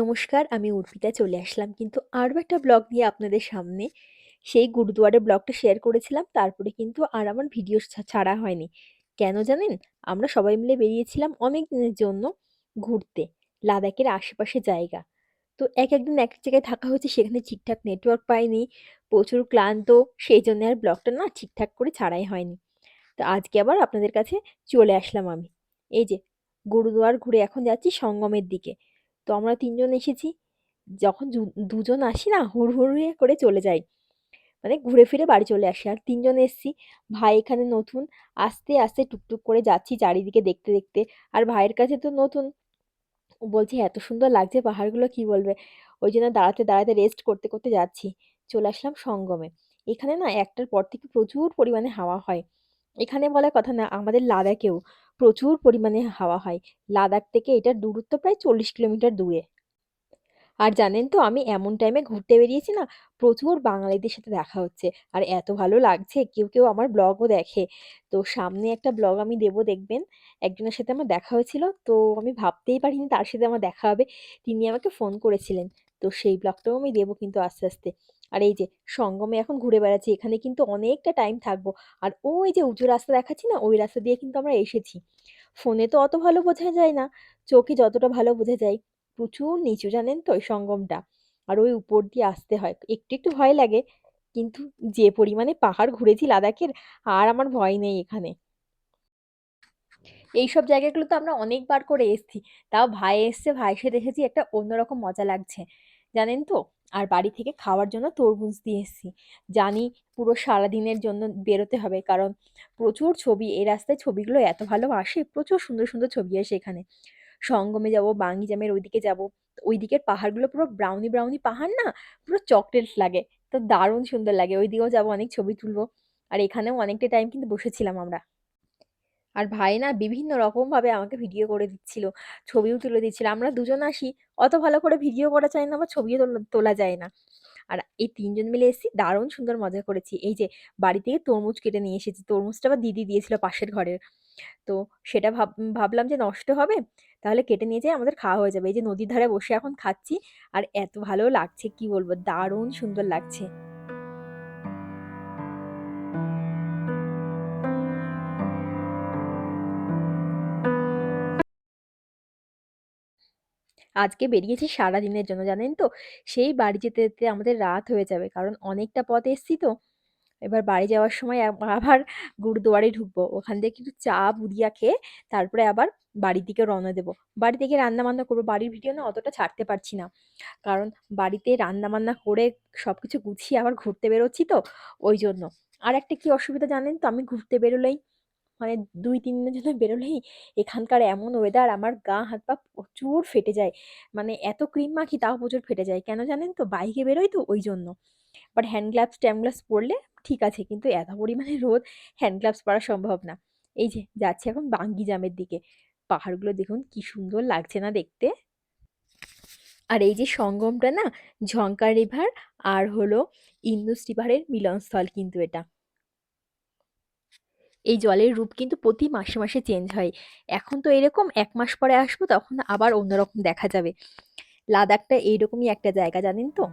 নমস্কার, আমি অর্পিতা চলে আসলাম কিন্তু আরও একটা ব্লগ নিয়ে আপনাদের সামনে। সেই গুরুদুয়ারের ব্লগটা শেয়ার করেছিলাম। তারপরে কিন্তু আর আমার ভিডিও ছাড়া হয়নি। কেন জানেন? আমরা সবাই মিলে বেরিয়েছিলাম অনেক দিনের জন্য ঘুরতে। লাদাখের আশেপাশে জায়গা। তো এক দিন এক জায়গায় থাকা হয়েছে সেখানে ঠিকঠাক নেটওয়ার্ক পাইনি। প্রচুর ক্লান্ত। সেইজন্য আর ব্লগটা না ঠিকঠাক করে ছাড়াই হয়নি। তো আজকে আবার আপনাদের কাছে চলে আসলাম আমি। এই যে গুরুদুয়ার ঘুরে এখন যাচ্ছি সঙ্গমের দিকে। তো আমরা তিনজন এসেছি। যখন দুজন আসি না হুড়হুড়িয়ে করে চলে যাই। মানে ঘুরে ফিরে বাড়ি চলে আসি। আর ৩ জন এসছি। ভাই এখানে নতুন। আস্তে, আস্তে টুকটুক করে যাচ্ছি চারিদিকে দেখতে, দেখতে। আর ভাইয়ের কাছে তো নতুন। বলছে, "এত সুন্দর লাগছে পাহাড়গুলো কি বলবে?" ওই জন্য দাঁড়াতে, দাঁড়াতে রেস্ট করতে, করতে যাচ্ছি। চলে আসলাম সঙ্গমে। এখানে না একটার পর থেকে প্রচুর পরিমাণে হাওয়া হয়। এখানে বলার কথা না আমাদের লাদাখেও প্রচুর পরিমাণে হাওয়া হয়। লাদাখ থেকে এটার দূরত্ব প্রায় ৪০ কিলোমিটার দূরে। আর জানেন তো আমি এমন টাইমে ঘুরতে বেরিয়েছি না, প্রচুর বাঙালিদের সাথে দেখা হচ্ছে। আর এত ভালো লাগছে কেউ, কেউ আমার ব্লগও দেখে। তো সামনে একটা ব্লগ আমি দেব দেখবেন। একজনের সাথে আমার দেখা হয়েছিল। তো আমি ভাবতেই পারিনি তার সাথে আমার দেখা হবে। তিনি আমাকে ফোন করেছিলেন। তো সেই ব্লগটাও আমি দেব কিন্তু আস্তে, আস্তে। আর এই যে সঙ্গমে এখন ঘুরে বেড়াচ্ছি। এখানে কিন্তু অনেকটা টাইম থাকব। আর ওই যে উঁচু রাস্তা দেখাচ্ছি না, ওই রাস্তা দিয়ে কিন্তু আমরা এসেছি। ফোনে তো অত ভালো বোঝা যায় না। চোখে যতটা ভালো বোঝা যায়। প্রচুর নিচু জানেন তো ওই সঙ্গমটা। আর ওই উপর দিয়ে আসতে হয়। একটু, একটু ভয় লাগে। কিন্তু যে পরিমাণে পাহাড় ঘুরেছি লাদাখের আর আমার ভয় নেই এখানে। এইসব জায়গাগুলো তো আমরা অনেকবার করে এসেছি। তাও ভাই এসছে, ভাই সাথে দেখেছি একটা অন্যরকম মজা লাগছে। জানেন তো? আর বাড়ি থেকে খাওয়ার জন্য তরমুজ দিয়ে এসেছি। জানি পুরো সারাদিনের জন্য বেরোতে হবে কারণ প্রচুর ছবি এই রাস্তায় ছবিগুলো এত ভালো আসে, প্রচুর সুন্দর, সুন্দর ছবি আসে এখানে। সঙ্গমে যাব যাব, বাঙ্গিজামের ওইদিকে যাব। ওই দিকের পাহাড়গুলো পুরো ব্রাউনি, ব্রাউনি পাহাড় না? পুরো চকলেট লাগে। তো দারুণ সুন্দর লাগে। ওইদিকেও যাব, অনেক ছবি তুলবো। আর এখানেও অনেকটা টাইম কিন্তু বসেছিলাম আমরা। আর ভাই না বিভিন্ন রকমভাবে আমাকে ভিডিও করে দিচ্ছিল। ছবিও তুলে দিচ্ছিল। আমরা দুজন আসি, অত ভালো করে ভিডিও করা যায় না বা ছবিও তোলা যায় না। আর এই তিনজন মিলে এসেছি, দারুণ সুন্দর মজা করেছি। এই যে বাড়ি থেকে তরমুজ কেটে নিয়ে এসেছি। তরমুজটা আবার দিদি দিয়েছিল পাশের ঘরের। তো সেটা ভাব ভাবলাম যে নষ্ট হবে, তাহলে কেটে নিয়ে যাই আমাদের খাওয়া হয়ে যাবে। এই যে নদীর ধারে বসে এখন খাচ্ছি আর এত ভালো লাগছে কি বলব, দারুণ সুন্দর লাগছে। আজকে বেরিয়েছি সারাদিনের জন্য জানেন তো? সেই বাড়ি যেতে, যেতে আমাদের রাত হয়ে যাবে। কারণ অনেকটা পথ এসছি তো। এবার বাড়ি যাওয়ার সময় আবার গুরুদুয়ারে ঢুকবো। ওখান থেকে একটু চা, বুড়িয়া খেয়ে তারপরে আবার বাড়ির দিকে রওনা দেবো। বাড়ি থেকে রান্না-বান্না করব। বাড়ির ভিডিও না অতটা ছাড়তে পারছি না। কারণ বাড়িতে রান্না-বান্না করে সবকিছু গুছিয়ে আবার ঘুরতে বেরোচ্ছি তো, ওই জন্য আর একটা কি অসুবিধা জানেন তো? আমি ঘুরতে বেরোলেই মানে ২-৩ দিনের জন্য বেরোলেই এখানকার এমন ওয়েদার আমার গা হাত-পা প্রচুর ফেটে যায়। মানে এত ক্রিম মাখি তাও প্রচুর ফেটে যায়। কেন জানেন তো? বাইকে বেরোই তো ওই জন্য বাট হ্যান্ড গ্লাভস ট্যান্ড গ্লাভস পরলে ঠিক আছে। কিন্তু এত পরিমাণে রোদ হ্যান্ড গ্লাভস পরা সম্ভব না। এই যে, যাচ্ছে এখন বাঙ্গি জামের দিকে। পাহাড়গুলো দেখুন কি সুন্দর লাগছে না দেখতে? আর এই যে সঙ্গমটা না, ঝংকার রিভার আর হলো ইন্দুস রিভারের মিলনস্থল কিন্তু এটা। এই জলের রূপ কিন্তু প্রতি মাসে, মাসে চেঞ্জ হয়। এখন তো এরকম এক মাস পরে আসব তখন আবার অন্যরকম দেখা যাবে। লাদাখটা এইরকমই একটা জায়গা জানেন তো?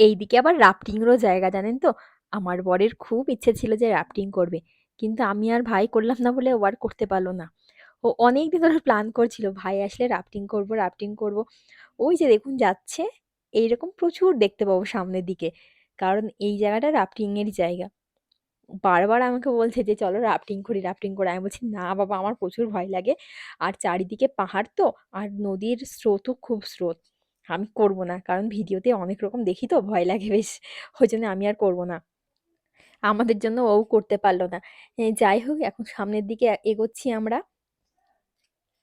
এইদিকে আবার রাফটিংয়েরও জায়গা জানেন তো? আমার বরের খুব ইচ্ছে ছিল যে রাফটিং করবে। কিন্তু আমি আর ভাই করলাম না বলে ও আর করতে পারল না। ও অনেক দিন ধরে প্ল্যান করছিল ভাই আসলে রাফটিং করব, রাফটিং করব। ওই যে দেখুন যাচ্ছে। এইরকম প্রচুর দেখতে পাবো সামনের দিকে। কারণ এই জায়গাটা রাফটিং এরই জায়গা। বারবার আমাকে বলছে যে, "চলো রাফটিং করি, রাফটিং করি।" আমি বলছি, "না বাবা আমার প্রচুর ভয় লাগে। আর চারিদিকে পাহাড় তো আর নদীর স্রোতও খুব স্রোত। আমি করব না।" কারণ ভিডিওতে অনেক রকম দেখি তো ভয় লাগে বেশ। ওই জন্য আমি আর করব না। আমাদের জন্য ও করতে পারল না। যাই হোক, এখন সামনের দিকে এগোচ্ছি আমরা।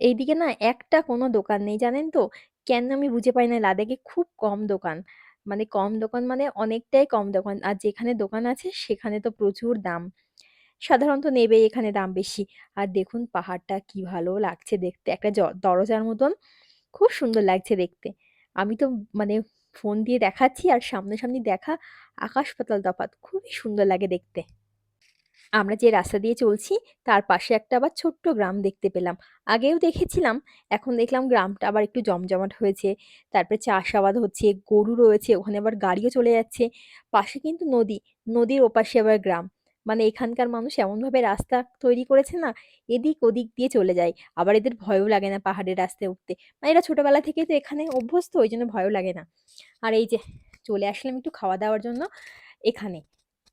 এইদিকে না একটা কোনো দোকান নেই, জানেন তো? কেন আমি বুঝে পাই না, লাদাখে খুব কম দোকান। মানে কম দোকান মানে অনেকটাই কম দোকান। আর যেখানে দোকান আছে, সেখানে তো প্রচুর দাম। সাধারণত নেবে এখানে দাম বেশি আর দেখুন পাহাড়টা কি ভালো লাগছে দেখতে একটা দরজার মতন খুব সুন্দর লাগছে দেখতে আমি তো মানে ফোন দিয়ে দেখাচ্ছি আর সামনাসামনি দেখা আকাশ পাতাল তফাৎ। খুবই সুন্দর লাগে দেখতে। আমরা যে রাস্তা দিয়ে চলছি, তার পাশে একটা আবার ছোট্ট গ্রাম দেখতে পেলাম। আগেও দেখেছিলাম, এখন দেখলাম গ্রামটা আবার একটু জমজমাট হয়েছে। তারপরে চাষাবাদ হচ্ছে, গরু রয়েছে, ওখানে আবার গাড়িও চলে যাচ্ছে। পাশে কিন্তু নদী, নদীর ওপাশে আবার গ্রাম। মানে এখানকার মানুষ এমনভাবে রাস্তা তৈরি করেছে না, এদিক ওদিক দিয়ে চলে যায়। আবার এদের ভয়ও লাগে না পাহাড়ের রাস্তায় উঠতে। মানে এরা ছোটবেলা থেকেই তো এখানে অভ্যস্ত, ওই জন্য ভয়ও লাগে না। আর এই যে চলে আসলাম একটু খাওয়া দাওয়ার জন্য এখানে।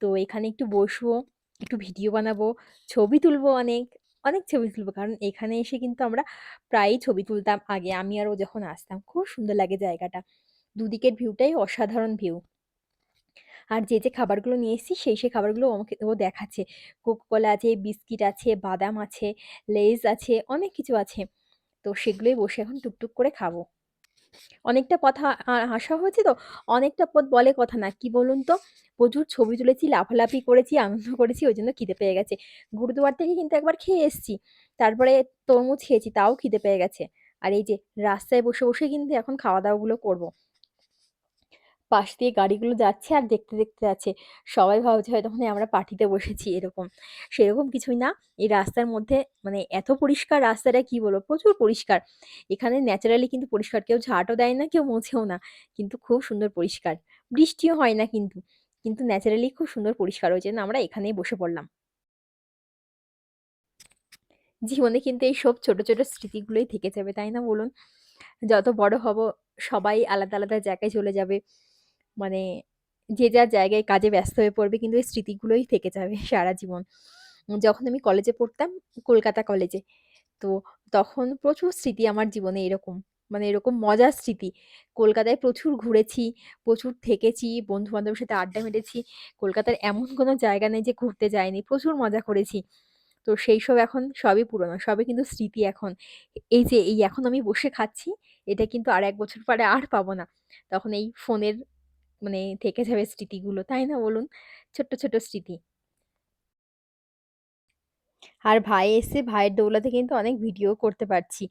তো এখানে একটু বসবো, একটু ভিডিও বানাবো, ছবি তুলবো অনেক অনেক ছবি তুলবো। কারণ এখানে এসে কিন্তু আমরা প্রায়ই ছবি তুলতাম আগে। আমি আর ও যখন আসতাম, খুব সুন্দর লাগে জায়গাটা। দুদিকের ভিউটাই অসাধারণ ভিউ আর যে যে খাবারগুলো নিয়ে এসেছি সেই সেই খাবারগুলো আমাকে, ও দেখাচ্ছে। কোকোকোলা আছে, বিস্কিট আছে, বাদাম আছে লেজ আছে, অনেক কিছু আছে। তো সেগুলোই বসে এখন টুকটুক করে খাব। অনেকটা পথ হা, আ- হাসা হয়েছে তো? অনেকটা পথ বলে কথা না। কি বলুন তো? প্রচুর ছবি তুলেছি, লাফালাফি করেছি, আনন্দ করেছি, ওই জন্য খিদে পেয়ে গেছে। গুরুদুয়ার থেকে কিন্তু একবার খেয়ে এসেছি। তারপরে তরমুজ খেয়েছি, তাও খিদে পেয়ে গেছে। আর এই যে, রাস্তায় বসে বসে কিন্তু এখন খাওয়া দাওয়াগুলো করব। পাশ দিয়ে গাড়িগুলো যাচ্ছে আর দেখতে দেখতে যাচ্ছে। সবাই ভাবছে হয়তো মানে আমরা পার্টিতে বসেছি এরকম। সেরকম কিছুই না। এই রাস্তার মধ্যে মানে এত পরিষ্কার রাস্তাটা কি বলব? প্রচুর পরিষ্কার। এখানে ন্যাচারালি কিন্তু পরিষ্কার। কেউ ঝাঁটও দেয় না, কেউ মোছেও না। কিন্তু খুব সুন্দর পরিষ্কার। বৃষ্টিও হয় না কিন্তু। কিন্তু ন্যাচারালি খুব সুন্দর পরিষ্কার ওই জন্য আমরা এখানেই বসে পড়লাম। জীবনে কিন্তু এই সব ছোট ছোট স্মৃতিগুলোই থেকে যাবে, তাই না বলুন? যত বড় হব, সবাই আলাদা আলাদা জায়গায় চলে যাবে। মানে যে যার জায়গায় কাজে ব্যস্ত হয়ে পড়বে, কিন্তু এই স্মৃতিগুলোই থেকে যাবে সারা জীবন। যখন আমি কলেজে পড়তাম, কলকাতা কলেজে তো তখন প্রচুর স্মৃতি আমার জীবনে এরকম মানে এরকম মজার স্মৃতি। কলকাতায় প্রচুর ঘুরেছি, প্রচুর থেকেছি বন্ধু বান্ধবের সাথে আড্ডা মেরেছি কলকাতার এমন কোনো জায়গা নেই যে ঘুরতে যায়নি প্রচুর মজা করেছি। তো সেই সব এখন সবই পুরনো, সবই কিন্তু স্মৃতি এখন। এই যে এই এখন আমি বসে খাচ্ছি, এটা কিন্তু আর এক বছর পরে আর পাবো না। তখন এই ফোনের মানে থেকে যাবে স্মৃতিগুলো, তাই না বলুন? ছোট্ট ছোট্ট স্মৃতি। আর ভাই এসে ভাইয়ের দৌলাতে কিন্তু অনেক ভিডিও করতে পারছি।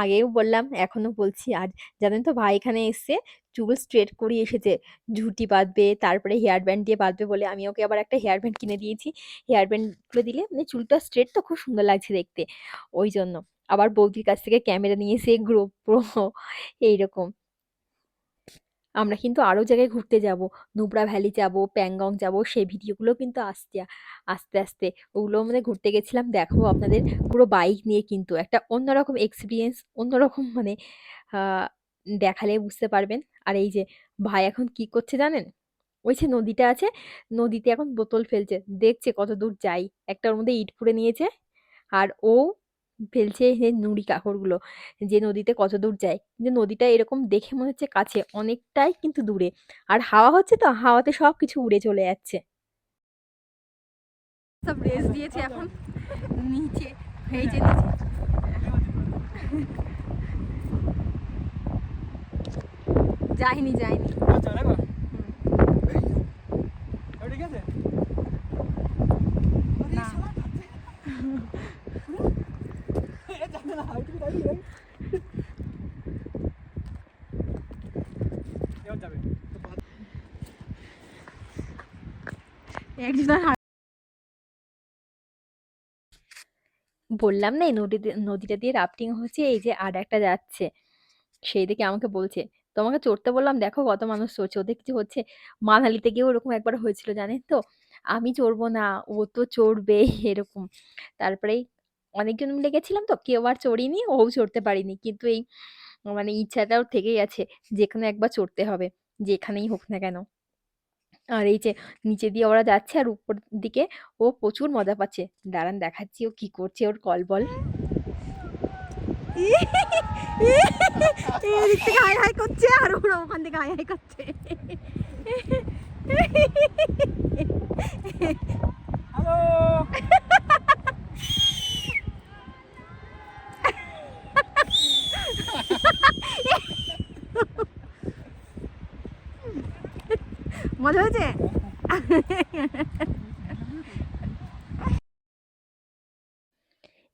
আগেও বললাম এখনও বলছি। আর জানেন তো ভাই এখানে এসে চুল স্ট্রেট করিয়ে এসেছে। ঝুটি বাঁধবে, তারপরে হেয়ার ব্যান্ড দিয়ে বাঁধবে বলে আমি ওকে আবার একটা হেয়ার ব্যান্ড কিনে দিয়েছি। হেয়ার ব্যান্ডগুলো দিলে মানে চুলটা স্ট্রেট তো খুব সুন্দর লাগছে দেখতে। ওই জন্য। আবার বৌদির কাছ থেকে ক্যামেরা নিয়ে এসে গ্রোপ্রো, এইরকম। আমরা কিন্তু আরও জায়গায় ঘুরতে যাব। নুব্রা ভ্যালি যাব, প্যাংগং যাব, সেই ভিডিওগুলো কিন্তু আসছে, আস্তে আস্তে। ওগুলো মানে ঘুরতে গেছিলাম, দেখো আপনাদের পুরো বাইক নিয়ে কিন্তু। একটা অন্যরকম এক্সপিরিয়েন্স অন্যরকম মানে দেখালে বুঝতে পারবেন। আর এই যে ভাই এখন কি করছে জানেন? ওই যে নদীটা আছে, নদীতে এখন বোতল ফেলছে। দেখছে কত দূর যাই। একটা ওর মধ্যে ইট পুড়ে নিয়েছে। আর ও ফেলছে এই নুড়ি কাকড়গুলো। যে নদীতে কত দূর যায়। কিন্তু নদীটা এরকম দেখে মনে হচ্ছে কাছে অনেকটাই কিন্তু দূরে। আর হাওয়া হচ্ছে তো হাওয়াতে সব কিছু উড়ে চলে যাচ্ছে। সব রেস দিয়েছে এখন। নিচে এই যে নিচে যাইনি যাইনি। ঠিক আছে? না। বললাম না, এই নদীতে, নদীটা দিয়ে রাফটিং হচ্ছে, এই যে আর একটা যাচ্ছে। সেই দেখে আমাকে বলছে, তোমাকে চড়তে বললাম, দেখো কত মানুষ চড়ছে, ওদের কিছু হচ্ছে। মানালিতে গিয়েও ওরকম একবার হয়েছিল, জানেন তো? আমি চড়বো না, ও তো চড়বে এরকম। তারপরে অনেকজন মিলে গেছিলাম তো, কেউ আর চড়িনি ও চড়তে পারিনি। কিন্তু এই মানে ইচ্ছাটাও থেকেই আছে যেখানে একবার চড়তে হবে, যেখানেই হোক না কেন। আর এই যে, নিচে দিয়ে ওরা যাচ্ছে আর উপর দিকে ও প্রচুর মজা পাচ্ছে। দাঁড়ান, দেখাচ্ছি ও কি করছে, ওর কল বল। করছে আর ওরা ওখান থেকে হাই হাই করছে।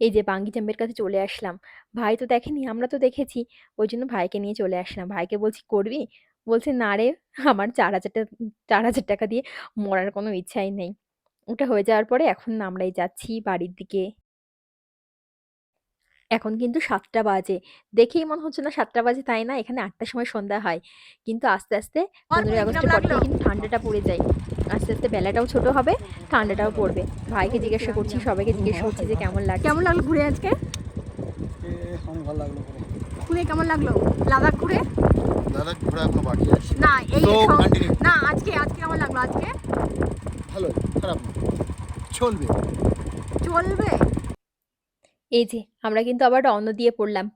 এই যে বাঙ্গি জাম্পের কাছে চলে আসলাম। ভাই তো দেখেনি আমরা তো দেখেছি। ওই জন্য ভাইকে নিয়ে চলে আসলাম। ভাইকে বলছি করবি? বলছে না রে আমার চার হাজার টাকা চার হাজার টাকা দিয়ে মরার কোনো ইচ্ছাই নেই। ওটা হয়ে যাওয়ার পরে এখন আমরাই যাচ্ছি বাড়ির দিকে। এখন কিন্তু সাতটা বাজে। দেখেই মনে হচ্ছে না সাতটা বাজে তাই না? এখানে আটটার সময় সন্ধ্যা হয়। কিন্তু আস্তে আস্তে পনেরোই আগস্টের পর থেকে কিন্তু ঠান্ডাটা পড়ে যায়। আস্তে আস্তে বেলাটাও ছোট হবে ঠান্ডাটাও পড়বে। ভাইকে জিজ্ঞাসা করছি সবাইকে জিজ্ঞেস করছি যে কেমন লাগে কেমন লাগল ঘুরে আজকে? এ, অনেক ভালো লাগল পুরো। ঘুরে কেমন লাগল? লাদাখ ঘুরে? দাদা ঘোরা এখনও বাকি আছে। না এই। না আজকে আজকে কেমন লাগল আজকে? ভালো খারাপ না। চলবে। চলবে? এই যে আমরা কিন্তু আবার রওনা দিয়ে পড়লাম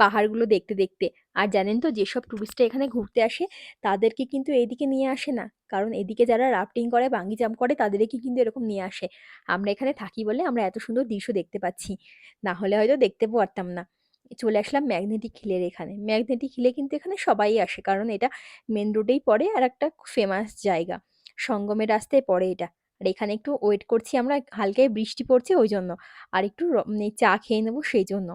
পাহাড়গুলো দেখতে দেখতে। আর জানেন তো যেসব টুরিস্টরা এখানে ঘুরতে আসে, তাদেরকে কিন্তু এদিকে নিয়ে আসে না। কারণ এদিকে যারা রাফটিং করে বাঙ্গি জাম্প করে, তাদেরকে কিন্তু এরকম নিয়ে আসে। আমরা এখানে থাকি বলে আমরা এত সুন্দর দৃশ্য দেখতে পাচ্ছি। না হলে হয়তো দেখতে পারতাম না। চলে আসলাম ম্যাগনেটিক হিলের এখানে। ম্যাগনেটিক হিলে কিন্তু এখানে সবাই আসে। কারণ এটা মেন রোডেই পড়ে আর একটা ফেমাস জায়গা। সঙ্গমের রাস্তায় পড়ে এটা। আর এখানে একটু ওয়েট করছি আমরা। হালকায় বৃষ্টি পড়ছে ওই জন্য। আর একটু মানে চা খেয়ে নেব সেই জন্য।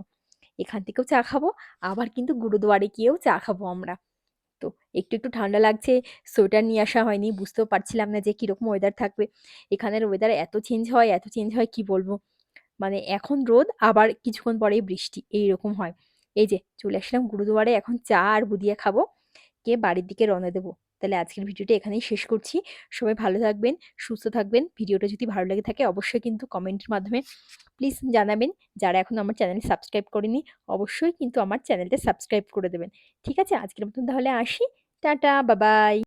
এখান থেকেও চা খাব, আবার কিন্তু গুরুদুয়ারে গিয়েও চা খাব আমরা। তো একটু একটু ঠান্ডা লাগছে, সোয়েটার নিয়ে আসা হয়নি, বুঝতেও পারছিলাম না যে কীরকম ওয়েদার থাকবে। এখানের ওয়েদার এত চেঞ্জ হয়, এত চেঞ্জ হয়, কি বলব? মানে এখন রোদ, আবার কিছুক্ষণ পরেই বৃষ্টি এই রকম হয়। এই যে, চলে আসলাম গুরুদুয়ারে, এখন চা আর বুদিয়া খাব, কে বাড়ির দিকে রওনা দেবো? তাহলে আজকের ভিডিওটা এখানেই শেষ করছি। সবাই ভালো থাকবেন, সুস্থ থাকবেন। ভিডিওটা যদি ভালো লাগে থাকে অবশ্যই কিন্তু কমেন্টের মাধ্যমে প্লিজ জানাবেন। যারা এখন আমার চ্যানেল সাবস্ক্রাইব করেনি অবশ্যই কিন্তু আমার চ্যানেলটা সাবস্ক্রাইব করে দেবেন। ঠিক আছে? আজকের মতন তাহলে আসি। টাটা বাবাই